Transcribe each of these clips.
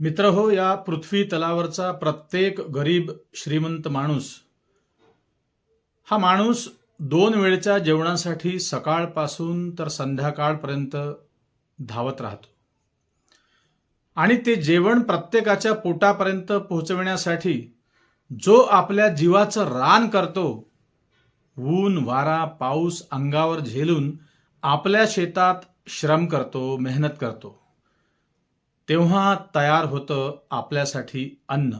मित्र हो या पृथ्वी तलावरचा प्रत्येक गरीब श्रीमंत माणूस हा माणूस दोन वेळच्या जेवणासाठी सकाळपासून तर संध्याकाळपर्यंत धावत राहतो. आणि ते जेवण प्रत्येकाच्या पोटापर्यंत पोहोचविण्यासाठी जो आपल्या जीवाचं रान करतो ऊन वारा पाऊस अंगावर झेलून आपल्या शेतात श्रम करतो मेहनत करतो. तेव्हा तयार होतं आपल्यासाठी अन्न.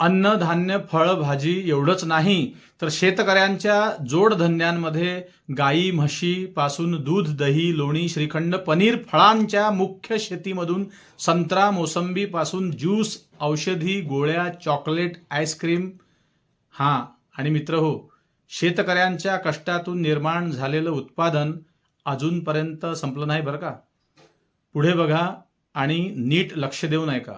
अन्न धान्य फळ भाजी एवढंच नाही तर शेतकऱ्यांच्या जोडधंद्यांमध्ये गाई म्हशी पासून दूध दही लोणी श्रीखंड पनीर फळांच्या मुख्य शेतीमधून संत्रा मोसंबी पासून ज्यूस औषधी गोळ्या चॉकलेट आईस्क्रीम. हां आणि मित्र हो शेतकऱ्यांच्या कष्टातून निर्माण झालेलं उत्पादन अजूनपर्यंत संपलं नाही बरं का? पुढे बघा आणि नीट लक्ष देऊन ऐका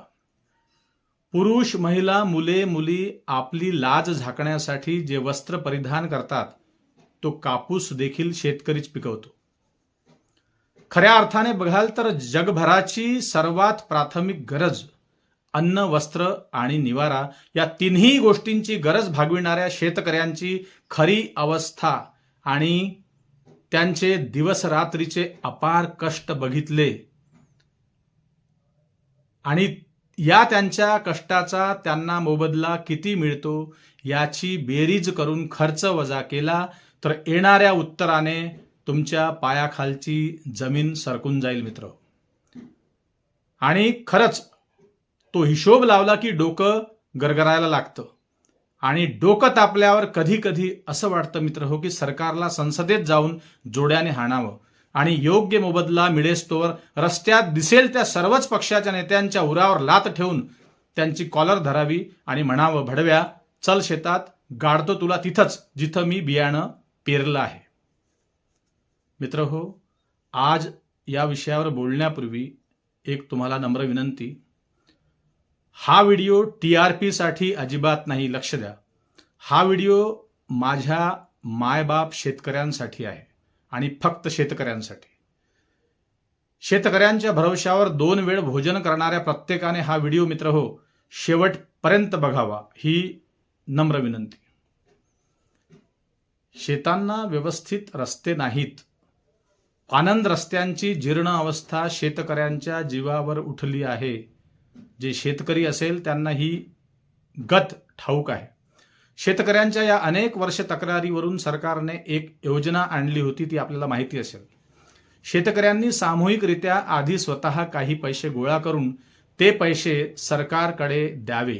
पुरुष महिला मुले मुली आपली लाज झाकण्यासाठी जे वस्त्र परिधान करतात तो कापूस देखील शेतकरीच पिकवतो. खऱ्या अर्थाने बघाल तर जगभराची सर्वात प्राथमिक गरज अन्न वस्त्र आणि निवारा या तिन्ही गोष्टींची गरज भागविणाऱ्या शेतकऱ्यांची खरी अवस्था आणि त्यांचे दिवसरात्रीचे अपार कष्ट बघितले. आणि या त्यांच्या कष्टाचा त्यांना मोबदला किती मिळतो याची बेरीज करून खर्च वजा केला तर येणाऱ्या उत्तराने तुमच्या पायाखालची जमीन सरकून जाईल मित्र. आणि खरंच तो हिशोब लावला की डोकं गरगरायला लागतं. आणि डोकं तापल्यावर कधी कधी असं वाटतं मित्र हो की सरकारला संसदेत जाऊन जोड्याने हाणावं. आणि योग्य मोबदला मिळेस्तोवर रस्त्यात दिसेल त्या सर्वच पक्षाच्या नेत्यांच्या उरावर लात ठेवून त्यांची कॉलर धरावी आणि म्हणावं भडव्या चल शेतात गाडतो तुला तिथंच जिथं मी बियाणं पेरलं आहे. मित्र हो आज या विषयावर बोलण्यापूर्वी एक तुम्हाला नम्र विनंती. हा व्हिडिओ टी आर पीसाठी अजिबात नाही लक्ष द्या. हा व्हिडिओ माझ्या मायबाप शेतकऱ्यांसाठी आहे. आणि फक्त शेतकऱ्यांसाठी. शेतकऱ्यांच्या भरवशावर दोन वेळ भोजन करणाऱ्या प्रत्येकाने हा व्हिडिओ मित्र हो शेवटपर्यंत बघावा ही नम्र विनंती. शेतांना व्यवस्थित रस्ते नाहीत. आनंद रस्त्यांची जीर्ण अवस्था शेतकऱ्यांच्या जीवावर उठली आहे. जे शेतकरी असेल त्यांना ही गत ठाऊक आहे. शेतकऱ्यांच्या या अनेक वर्ष तक्रारीवरून सरकारने एक योजना आणली होती ती आपल्याला माहिती असेल. शेतकऱ्यांनी सामूहिकरित्या आधी स्वतः काही पैसे गोळा करून ते पैसे सरकारकडे द्यावे.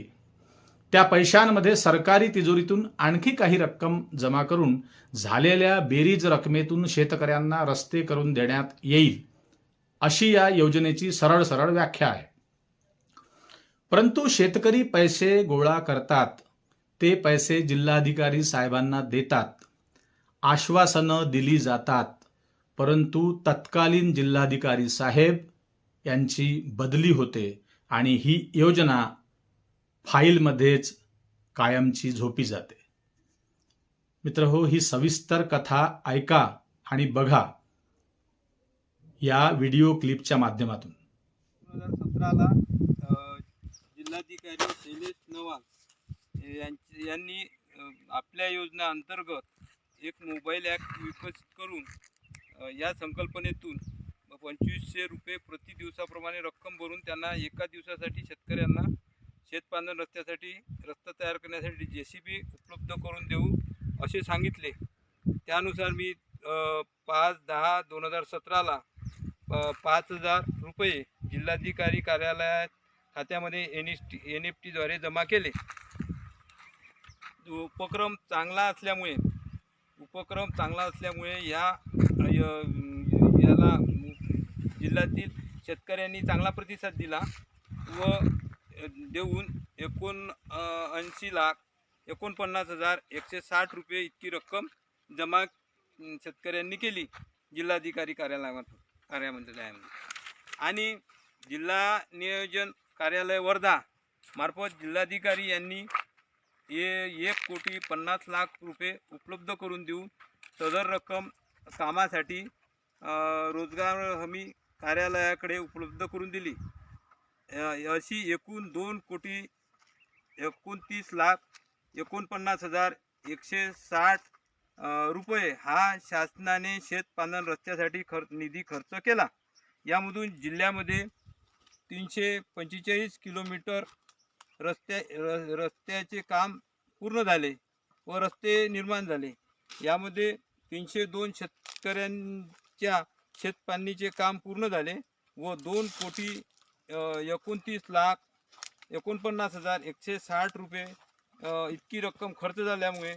त्या पैशांमध्ये सरकारी तिजोरीतून आणखी काही रक्कम जमा करून झालेल्या बेरीज रकमेतून शेतकऱ्यांना रस्ते करून देण्यात येईल अशी या योजनेची सरळ सरळ व्याख्या आहे. परंतु शेतकरी पैसे गोळा करतात ते पैसे जिल्हाधिकारी साहेबांना देतात. आश्वासनं दिली जातात. परंतु तत्कालीन जिल्हाधिकारी साहेब यांची बदली होते आणि ही योजना फाईलमध्येच कायमची झोपी जाते. मित्र हो ही सविस्तर कथा ऐका आणि बघा या व्हिडिओ क्लिपच्या माध्यमातून. दोन हजार सतराला जिल्हाधिकारी शैलेश यांनी आपल्या योजना अंतर्गत एक मोबाईल ॲप विकसित करून या संकल्पनेतून पंचवीसशे रुपये प्रति दिवसाप्रमाणे रक्कम भरून त्यांना एका दिवसासाठी शेतकऱ्यांना शेतपालन रस्त्यासाठी रस्ता तयार करण्यासाठी जे सी बी उपलब्ध करून देऊ असे सांगितले. त्यानुसार मी पाच दहा दोन हजार सतराला पाच हजार रुपये जिल्हाधिकारी कार्यालयात खात्यामध्ये N S T N F टीद्वारे जमा केले. उपक्रम चांगला असल्यामुळे उपक्रम चांगला असल्यामुळे ह्या य- याला जिल्ह्यातील शेतकऱ्यांनी चांगला प्रतिसाद दिला व देऊन एकोण ऐंशी लाख एकोणपन्नास हजार एकशे साठ रुपये इतकी रक्कम जमा शेतकऱ्यांनी केली जिल्हाधिकारी कार्यालयामार्फत कार्यामंत्रालयामध्ये आणि जिल्हा नियोजन कार्यालय वर्धा मार्फत जिल्हाधिकारी यांनी ये एक कोटी पन्नास लाख रुपये उपलब्ध करून देऊन सदर रक्कम कामासाठी रोजगार हमी कार्यालयाकडे उपलब्ध करून दिली. अशी एकूण दोन कोटी एकोणतीस लाख एकोणपन्नास हजार एकशे साठ रुपये हा शासनाने शेतपालन रस्त्यासाठी खर्च निधी खर्च केला. यामधून जिल्ह्यामध्ये तीनशे पंचेचाळीस किलोमीटर रस्त्या र रस्त्याचे काम पूर्ण झाले व रस्ते निर्माण झाले. यामध्ये तीनशे दोन शेतकऱ्यांच्या शेतपाणीचे काम पूर्ण झाले व दोन कोटी एकोणतीस लाख एकोणपन्नास हजार एकशे साठ रुपये इतकी रक्कम खर्च झाल्यामुळे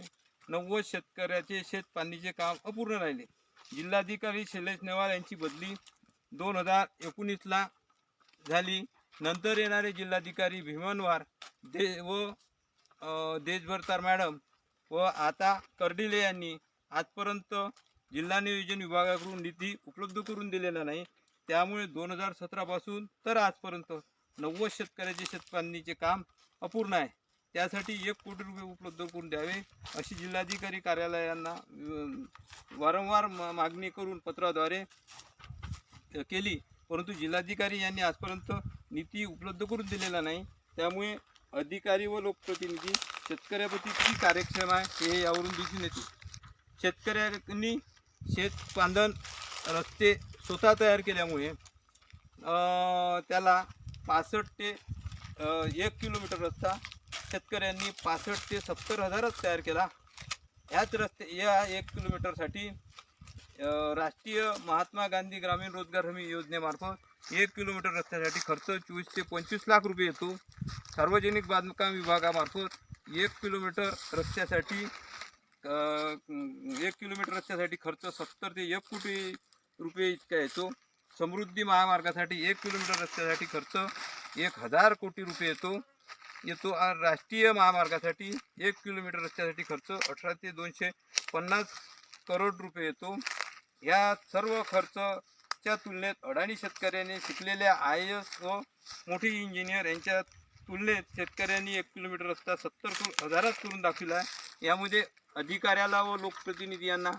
नव्वद शेतकऱ्याचे शेतपाणीचे काम अपूर्ण राहिले. जिल्हाधिकारी शैलेश नेवाल यांची बदली दोन हजार एकोणीसला झाली. नंतर येणारे जिल्हाधिकारी भीमनवार दे व देशभरतार मॅडम व आता कर्डिले यांनी आजपर्यंत जिल्हा नियोजन विभागाकडून निधी उपलब्ध करून दिलेला नाही. त्यामुळे दोन हजार सतरापासून तर आजपर्यंत नव्वद शेतकऱ्याचे शेतबांधणीचे काम अपूर्ण आहे. त्यासाठी एक कोटी रुपये उपलब्ध करून द्यावे अशी जिल्हाधिकारी कार्यालयांना वारंवार मा- मागणी करून पत्राद्वारे केली. परंतु जिल्हाधिकारी यांनी आजपर्यंत निधी उपलब्ध करून दिलेला नाही. त्यामुळे अधिकारी व लोकप्रतिनिधी शेतकऱ्याप्रती किती कार्यक्षम आहे हे यावरून दिसून येते. शेतकऱ्यांनी शेतपांधन रस्ते स्वतः तयार केल्यामुळे त्याला पासष्ट ते एक किलोमीटर रस्ता शेतकऱ्यांनी पासष्ट ते सत्तर हजारच तयार केला. ह्याच रस्ते या एक किलोमीटरसाठी राष्ट्रीय महात्मा गांधी ग्रामीण रोजगार हमी योजनेमार्फत एक किलोमीटर रस्त्यासाठी खर्च चोवीस ते पंचवीस लाख रुपये येतो. सार्वजनिक बांधकाम विभागामार्फत एक किलोमीटर रस्त्यासाठी एक किलोमीटर रस्त्यासाठी खर्च सत्तर ते एक कोटी रुपये इतका येतो. समृद्धी महामार्गासाठी एक किलोमीटर रस्त्यासाठी खर्च एक हजार कोटी रुपये येतो. येतो राष्ट्रीय महामार्गासाठी एक किलोमीटर रस्त्यासाठी खर्च अठरा ते दोनशे पन्नास करोड रुपये येतो. या सर्व खर्च खर्चच्या तुलनेत अडाणी शेतकऱ्याने शिकलेल्या आय एस व मोठी इंजिनियर यांच्या तुलनेत शेतकऱ्यांनी एक किलोमीटर रस्ता सत्तर करो- हजारात करून दाखविला आहे. यामध्ये अधिकाऱ्याला व लोकप्रतिनिधी यांना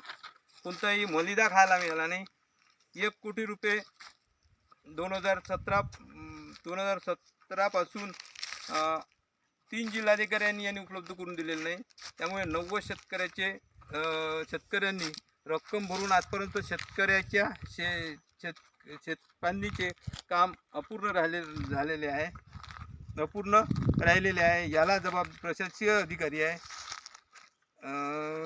कोणताही मलिदा खायला मिळाला नाही. एक कोटी रुपये दोन हजार सतरा दोन हजार सतरापासून तीन जिल्हाधिकाऱ्यांनी यांनी उपलब्ध करून दिलेले नाही. त्यामुळे नव्वद शेतकऱ्याचे शेतकऱ्यांनी रक्कम भरून आजपर्यंत शेतकऱ्याच्या शे शेत शेतपांनीचे काम अपूर्ण राहिले झालेले आहे. अपूर्ण राहिलेले आहे. याला जबाब प्रशासकीय अधिकारी आहे.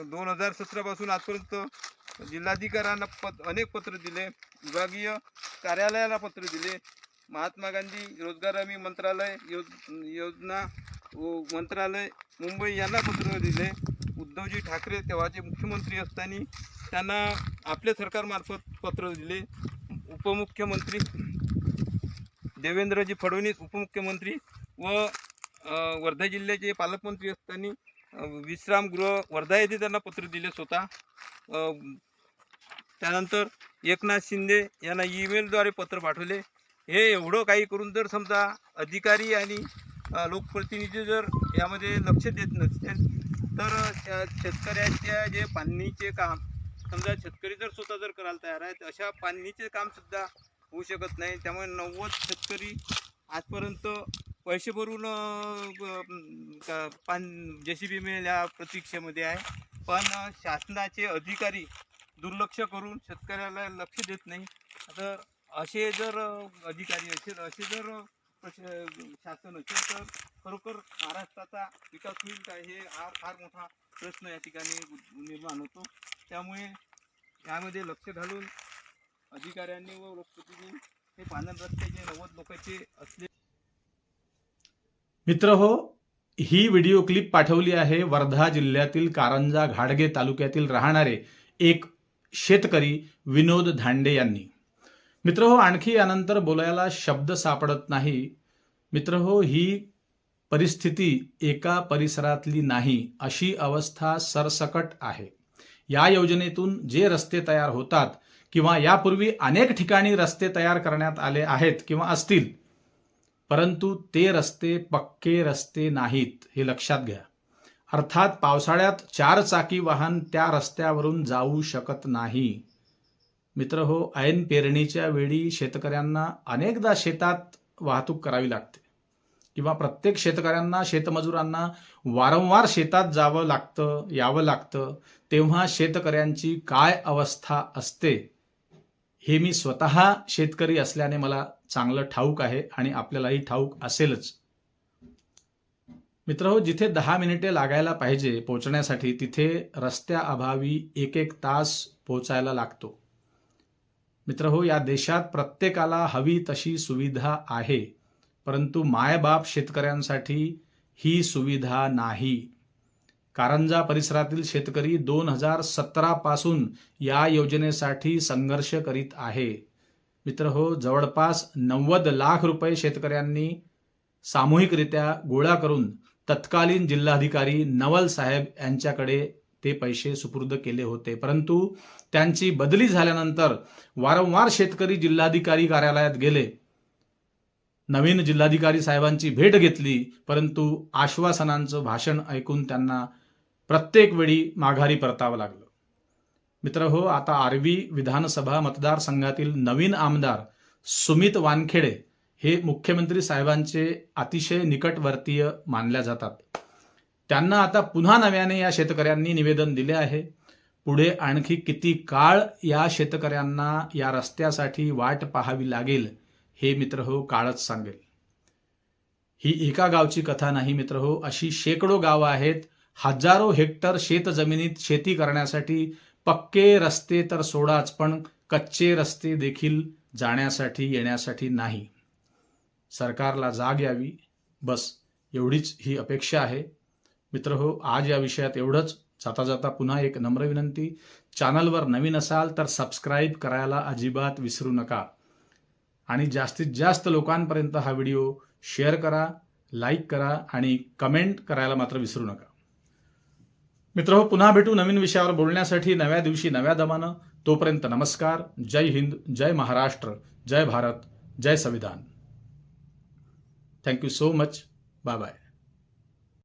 दोन हजार सतरापासून आजपर्यंत जिल्हाधिकाऱ्यांना पत अनेक पत्र दिले. विभागीय कार्यालयाला पत्र दिले. महात्मा गांधी रोजगार हमी मंत्रालय योज योजना व मंत्रालय मुंबई यांना पत्र दिले. उद्धवजी ठाकरे तेव्हाचे मुख्यमंत्री असताना त्यांना आपल्या सरकारमार्फत पत्र दिले. उपमुख्यमंत्री देवेंद्रजी फडणवीस उपमुख्यमंत्री व वर्धा जिल्ह्याचे पालकमंत्री असताना विश्रामगृह वर्धा येथे त्यांना पत्र दिले स्वतः. त्यानंतर एकनाथ शिंदे यांना ईमेलद्वारे पत्र पाठवले. हे एवढं काही करून जर समजा अधिकारी आणि लोकप्रतिनिधी जर यामध्ये लक्ष देत नसतील तर शेतकऱ्याच्या जे पाणीचे काम समजा शेतकरी जर स्वतः जर करायला तयार आहे तर अशा पाणीचे कामसुद्धा होऊ शकत नाही. त्यामुळे नव्वद शेतकरी आजपर्यंत पैसे भरून का- पान जे सी बी मिळेल या प्रतीक्षेमध्ये आहे. पण शासनाचे अधिकारी दुर्लक्ष करून शेतकऱ्याला लक्ष देत नाही. तर असे जर अधिकारी असेल असे जर शासन असेल तर खरोखर महाराष्ट्राचा विकास होईल का हे हा फार मोठा प्रश्न या ठिकाणी निर्माण होतो. त्यामुळे यामध्ये लक्ष घालून अधिकाऱ्यांनी व लोकप्रतिनिधी हे पानन रस्त्याचे नव्वद लोकांचे असले मित्र हो ही व्हिडिओ क्लिप पाठवली आहे वर्धा जिल्ह्यातील कारंजा घाडगे तालुक्यातील राहणारे एक शेतकरी विनोद धांडे यांनी. मित्र हो आणखी यानंतर बोलायला शब्द सापडत नाही. मित्र हो ही परिस्थिती एका परिसरातली नाही अशी अवस्था सरसकट आहे. या योजनेतून जे रस्ते तयार होतात किंवा यापूर्वी अनेक ठिकाणी रस्ते तयार करण्यात आले आहेत किंवा असतील परंतु ते रस्ते पक्के रस्ते नाहीत हे लक्षात घ्या. अर्थात पावसाळ्यात चार चाकी वाहन त्या रस्त्यावरून जाऊ शकत नाही. मित्र हो ऐन पेरणीच्या वेळी शेतकऱ्यांना अनेकदा शेतात वाहतूक करावी लागते. किंवा प्रत्येक शेतकऱ्यांना शेतमजुरांना वारंवार शेतात जावं लागतं यावं लागतं. तेव्हा शेतकऱ्यांची काय अवस्था असते हे मी स्वतः शेतकरी असल्याने मला चांगलं ठाऊक आहे आणि आपल्यालाही ठाऊक असेलच. मित्र हो जिथे दहा मिनिटे लागायला पाहिजे पोहोचण्यासाठी तिथे रस्त्याअभावी एक एक तास पोहोचायला लागतो. मित्र हो या देशात प्रत्येकाला हवी तशी सुविधा आहे परंतु मायबाप शेतकऱ्यांसाठी ही सुविधा नाही. कारंजा परिसरातील शेतकरी दोन हजार सतरापासून या योजनेसाठी संघर्ष करीत आहे. मित्र हो जवळपास नव्वद लाख रुपये शेतकऱ्यांनी सामूहिकरित्या गोळा करून तत्कालीन जिल्हाधिकारी नवल साहेब यांच्याकडे ते पैसे सुपूर्द केले होते. परंतु त्यांची बदली झाल्यानंतर वारंवार शेतकरी जिल्हाधिकारी कार्यालयात गेले. नवीन जिल्हाधिकारी साहेबांची भेट घेतली परंतु आश्वासनांचं भाषण ऐकून त्यांना प्रत्येक वेळी माघारी परतावं लागलं. मित्र हो आता आर्वी विधानसभा मतदारसंघातील नवीन आमदार सुमित वानखेडे हे मुख्यमंत्री साहेबांचे अतिशय निकटवर्तीय मानल्या जातात. त्यांना आता पुन्हा नव्याने या शेतकऱ्यांनी निवेदन दिले आहे. पुढे आणखी किती काळ या शेतकऱ्यांना या रस्त्यासाठी वाट पाहावी लागेल हे मित्र हो काळच सांगेल. ही एका गावची कथा नाही मित्र हो अशी शेकडो गावं आहेत. हजारो हेक्टर शेत जमिनीत शेती करण्यासाठी पक्के रस्ते तर सोडाच पण कच्चे रस्ते देखील जाण्यासाठी येण्यासाठी नाही. सरकारला जाग यावी. बस एवढीच ही अपेक्षा आहे. मित्र हो आज या विषयात एवढंच. जाता जाता पुन्हा एक नम्र विनंती. चॅनलवर नवीन असाल तर सबस्क्राईब करायला अजिबात विसरू नका. आणि जास्तीत जास्त लोकांपर्यंत हा व्हिडिओ शेअर करा लाईक करा आणि कमेंट करायला मात्र विसरू नका. मित्र हो पुन्हा भेटू नवीन विषयावर बोलण्यासाठी नव्या दिवशी नव्या दमानं. तोपर्यंत नमस्कार. जय हिंद जय महाराष्ट्र जय भारत जय संविधान. Thank you so much bye bye